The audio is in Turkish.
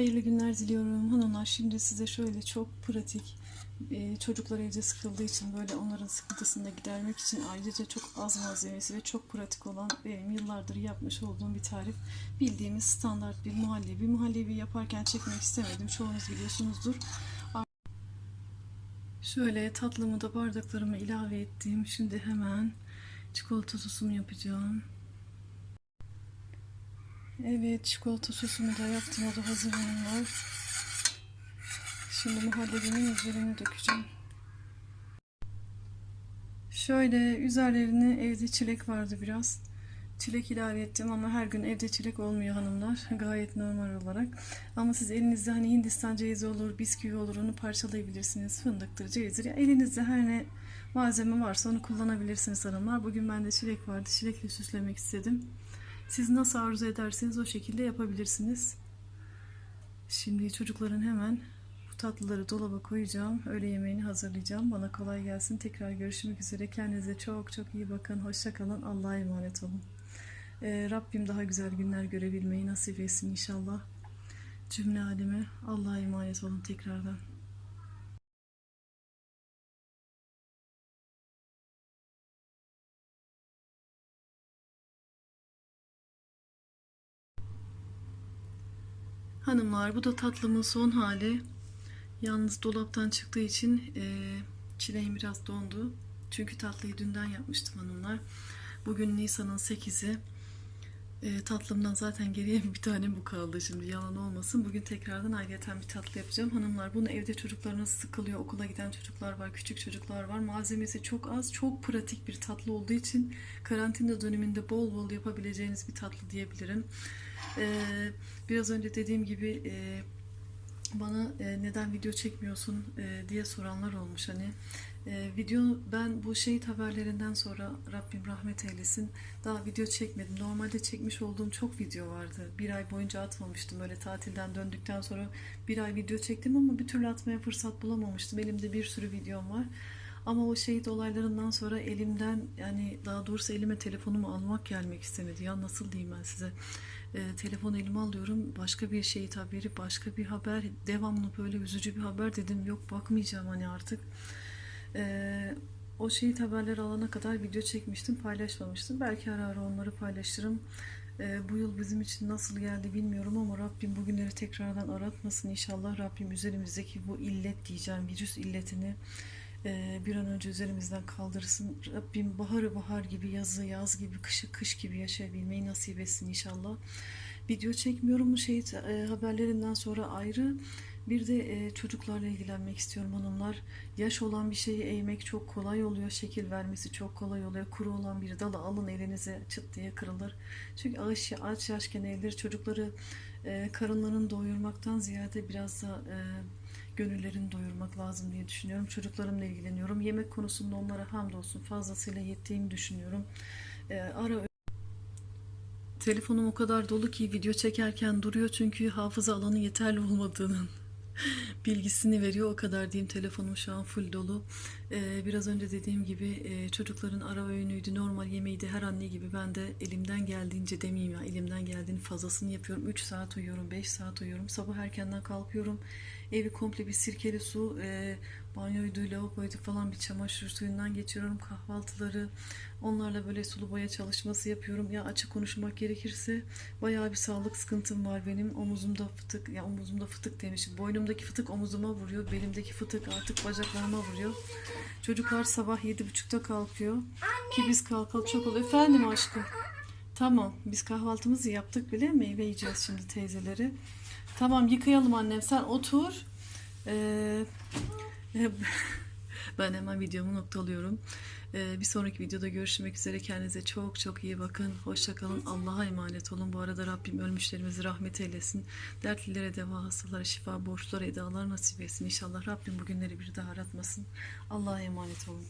Hayırlı günler diliyorum hanımlar. Şimdi size şöyle çok pratik e, çocuklar evde sıkıldığı için böyle onların sıkıntısını da gidermek için ayrıca çok az malzemesi ve çok pratik olan benim yıllardır yapmış olduğum bir tarif. Bildiğimiz standart bir muhallebi. Muhallebi yaparken çekmek istemedim. Çoğunuz biliyorsunuzdur. Şöyle tatlımı da bardaklarıma ilave ettim. Şimdi hemen çikolata sosumu yapacağım. Evet çikolata sosumu da yaptım. O da hazırlığım var. Şimdi muhallebimin üzerine dökeceğim. Şöyle üzerlerine evde çilek vardı biraz. Çilek ilave ettim ama her gün evde çilek olmuyor hanımlar. Gayet normal olarak. Ama siz elinizde hani Hindistan cevizi olur, bisküvi olur onu parçalayabilirsiniz. Fındıktır, cevizdir. Ya elinizde her ne malzeme varsa onu kullanabilirsiniz hanımlar. Bugün bende çilek vardı. Çilekle süslemek istedim. Siz nasıl arzu ederseniz o şekilde yapabilirsiniz. Şimdi çocukların hemen bu tatlıları dolaba koyacağım. Öğle yemeğini hazırlayacağım. Bana kolay gelsin. Tekrar görüşmek üzere. Kendinize çok çok iyi bakın. Hoşça kalın. Allah'a emanet olun. Ee, Rabbim daha güzel günler görebilmeyi nasip etsin inşallah. Cümle aleme Allah'a emanet olun tekrardan. Hanımlar bu da tatlımın son hali. Yalnız dolaptan çıktığı için e, çileğim biraz dondu. Çünkü tatlıyı dünden yapmıştım hanımlar. Bugün Nisan'ın 8'i. E, tatlımdan zaten geriye bir tane bu kaldı şimdi yalan olmasın. Bugün tekrardan ayrıyeten bir tatlı yapacağım. Hanımlar bunu evde çocuklarınız sıkılıyor. Okula giden çocuklar var, küçük çocuklar var. Malzemesi çok az, çok pratik bir tatlı olduğu için karantina döneminde bol bol yapabileceğiniz bir tatlı diyebilirim. E, biraz önce dediğim gibi e, bana e, neden video çekmiyorsun e, diye soranlar olmuş hani. E, video ben bu şehit haberlerinden sonra Rabbim rahmet eylesin daha video çekmedim. Normalde çekmiş olduğum çok video vardı. Bir ay boyunca atmamıştım. Öyle tatilden döndükten sonra bir ay video çektim ama bir türlü atmaya fırsat bulamamıştım. Elimde bir sürü videom var. Ama o şehit olaylarından sonra elimden yani daha doğrusu elime telefonumu almak gelmek istemedi. Ya nasıl diyeyim ben size? E, telefon elime alıyorum. Başka bir şehit haberi, başka bir haber. Devamlı böyle üzücü bir haber dedim. Yok bakmayacağım hani artık. E, o şehit haberleri alana kadar video çekmiştim, paylaşmamıştım. Belki ara ara onları paylaşırım. E, bu yıl bizim için nasıl geldi bilmiyorum ama Rabbim bugünleri tekrardan aratmasın. İnşallah Rabbim üzerimizdeki bu illet diyeceğim, virüs illetini e, bir an önce üzerimizden kaldırsın. Rabbim baharı bahar gibi, yazı yaz gibi, kışı kış gibi yaşayabilmeyi nasip etsin inşallah. Video çekmiyorum bu şehit e, haberlerinden sonra ayrı. Bir de e, çocuklarla ilgilenmek istiyorum hanımlar. Yaş olan bir şeyi eğmek çok kolay oluyor. Şekil vermesi çok kolay oluyor. Kuru olan bir dalı alın elinize çıt diye kırılır. Çünkü ağaç, ağaç yaşken eğilir. Çocukları e, karınlarını doyurmaktan ziyade biraz da e, gönüllerini doyurmak lazım diye düşünüyorum. Çocuklarımla ilgileniyorum. Yemek konusunda onlara hamdolsun fazlasıyla yettiğimi düşünüyorum. E, ara Telefonum o kadar dolu ki video çekerken duruyor çünkü hafıza alanı yeterli olmadığının bilgisini veriyor. O kadar diyeyim telefonum şu an full dolu. Ee, biraz önce dediğim gibi e, çocukların ara öğünüydü, normal yemeğiydi her anne gibi ben de elimden geldiğince demeyeyim ya elimden geldiğini fazlasını yapıyorum. 3 saat uyuyorum, 5 saat uyuyorum. Sabah erkenden kalkıyorum. Evi komple bir sirkeli su, e, banyoydu, lavaboydu falan bir çamaşır suyundan geçiriyorum. Kahvaltıları onlarla böyle sulu boya çalışması yapıyorum. Ya açık konuşmak gerekirse bayağı bir sağlık sıkıntım var benim. Omuzumda fıtık, ya omuzumda fıtık demişim. Boynumdaki fıtık omuzuma vuruyor. Belimdeki fıtık artık bacaklarıma vuruyor. Çocuklar sabah yedi buçukta kalkıyor. Ki biz kalkalı çok oluyor. Efendim aşkım. Tamam biz kahvaltımızı yaptık bile. Meyve yiyeceğiz şimdi teyzeleri. Tamam yıkayalım annem sen otur. Ee, ben hemen videomu noktalıyorum. Ee, bir sonraki videoda görüşmek üzere. Kendinize çok çok iyi bakın. Hoşçakalın. Allah'a emanet olun. Bu arada Rabbim ölmüşlerimizi rahmet eylesin. Dertlilere deva, hastalara şifa, borçlara edalar nasip etsin. İnşallah Rabbim bugünleri bir daha aratmasın. Allah'a emanet olun.